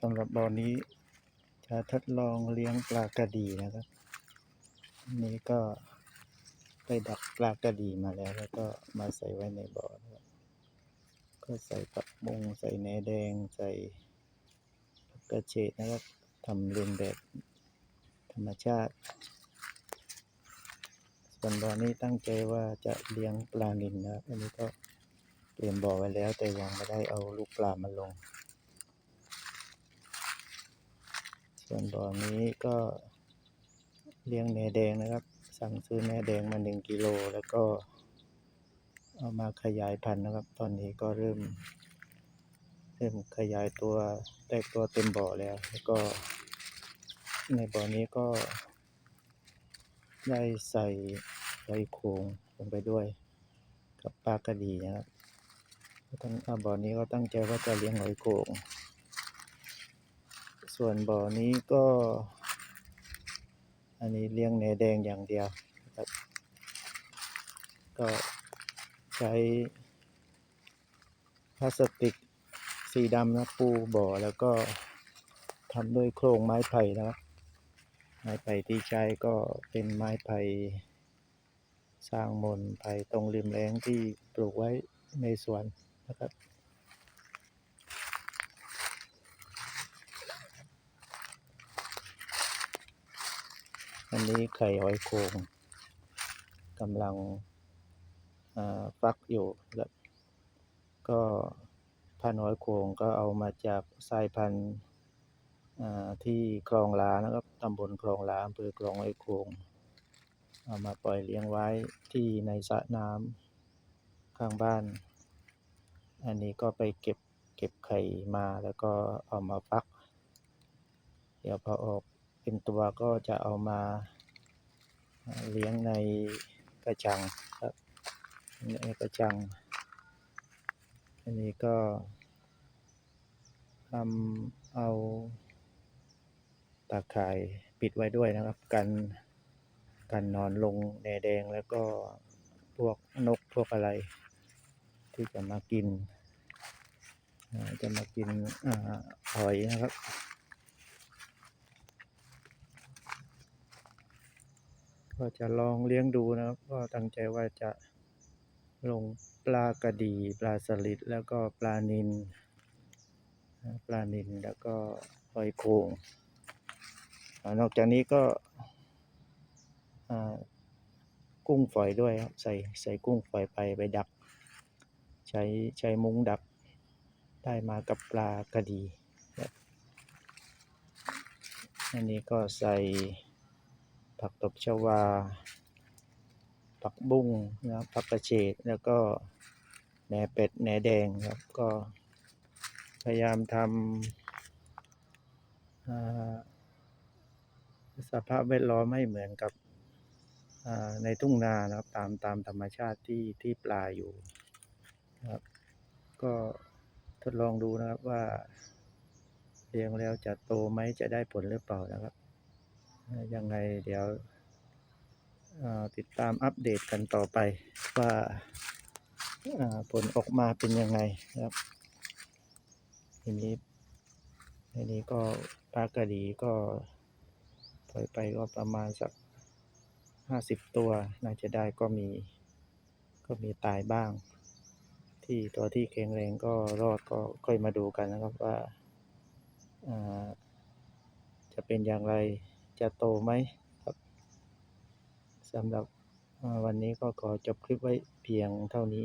สำหรับบ่อนี้จะทดลองเลี้ยงปลากระดีนะครับอันนี้ก็ไปดักปลากระดีมาแล้ว แล้วก็มาใส่ไว้ในบ่อนะครับก็ใส่ผักบงใส่แหนแดงใส่กกระเฉดนะครับทำเรียนแบบธรรมชาติ ส่วนบ่อนี้ตั้งใจว่าจะเลี้ยงปลานิลนะครับ อันนี้ก็เตรียมบ่อไว้แล้วแต่ยังไม่ได้เอาลูกปลามาลง ส่วนบ่อนี้ก็เลี้ยงแหนแดงนะครับ สั่งซื้อแหนแดงมาหนึ่งกิโลแล้วก็ เอามาขยายพันธุ์นะครับ ตอนนี้ก็เริ่ม เริ่มขยายตัวแตกตัวเต็มบ่อแล้ว แล้วก็ ในบ่อนี้ก็ ได้ใส่ไว้โคงลงไปด้วย กับปลากระดีนะครับตั้งอ่าบ่อนี้ก็ตั้งใจว่าจะเลี้ยงหอยโขง ส่วนบ่อนี้ก็ อันนี้เลี้ยงแหนแดงอย่างเดียวนะครับ ก็ใช้พลาสติกสีดำนะปูบ่อแล้วก็ทำด้วยโครงไม้ไผ่นะครับ ไม้ไผ่ที่ใช้ก็เป็นไม้ไผ่สร้างมนไผ่ตรงริมแล้งที่ปลูกไว้ในสวนนะครับ นนี้ไข่หอยโขงกำลังฟักอยู่แล้วก็พันหอยโขงก็เอามาจากสายพันธุ์ที่คลองลานะครับตำบลคลองลาอำเภอคลองหอยโขงเอามาปล่อยเลี้ยงไว้ที่ในสระน้ำข้างบ้าน อันนี้ก็ไปเก็บเก็บไข่มาแล้วก็เอามาฟัก เดี๋ยวพอออก เป็นตัวก็จะเอามาเลี้ยงในกระชังครับในกระชัง อันนี้ก็ทำเอาตาข่ายปิดไว้ด้วยนะครับ กันกันนอนลงแหนแดงแล้วก็พวกนกพวกอะไร ที่จะมากิน จะมากินอหอยนะครับ ก็จะลองเลี้ยงดูนะครับ ก็ตั้งใจว่าจะลงปลากระดีปลาสลิดแล้วก็ปลานิลนปลานิลแล้วก็หอยโขงนอกจากนี้ก็กุ้งฝอยด้วยครับใส่ใส่กุ้งฝอยไปไปดัก ใช้ใช้มุ้งดักได้มากับปลากระดีอันนี้ก็ใส่ ผักตบชวา ผักบุ้งนะผักกระเฉดแล้วก็แหนเป็ดแหนแดงครับ ก็พยายามทำสภาพแวดล้อมให้เหมือนกับในทุ่งนานะครับ ตามตามธรรมชาติที่ที่ปลาอยู่นะครับ ก็ทดลองดูนะครับว่าเลี้ยงแล้วจะโตไหมจะได้ผลหรือเปล่านะครับ ยังไงเดี๋ยวติดตามอัปเดตกันต่อไปว่าผลออกมาเป็นยังไงนะครับทีนี้ทีนี้ก็ปลากระดีก็ปล่อยไปก็ประมาณสักห้าสิบตัวน่าจะได้ก็มีก็มีตายบ้าง ที่ตัวที่แข็งแรงก็รอดก็ค่อยมาดูกันนะครับว่าจะเป็นอย่างไร จะโตไหมครับสำหรับวันนี้ก็ขอจบคลิปไว้เพียงเท่านี้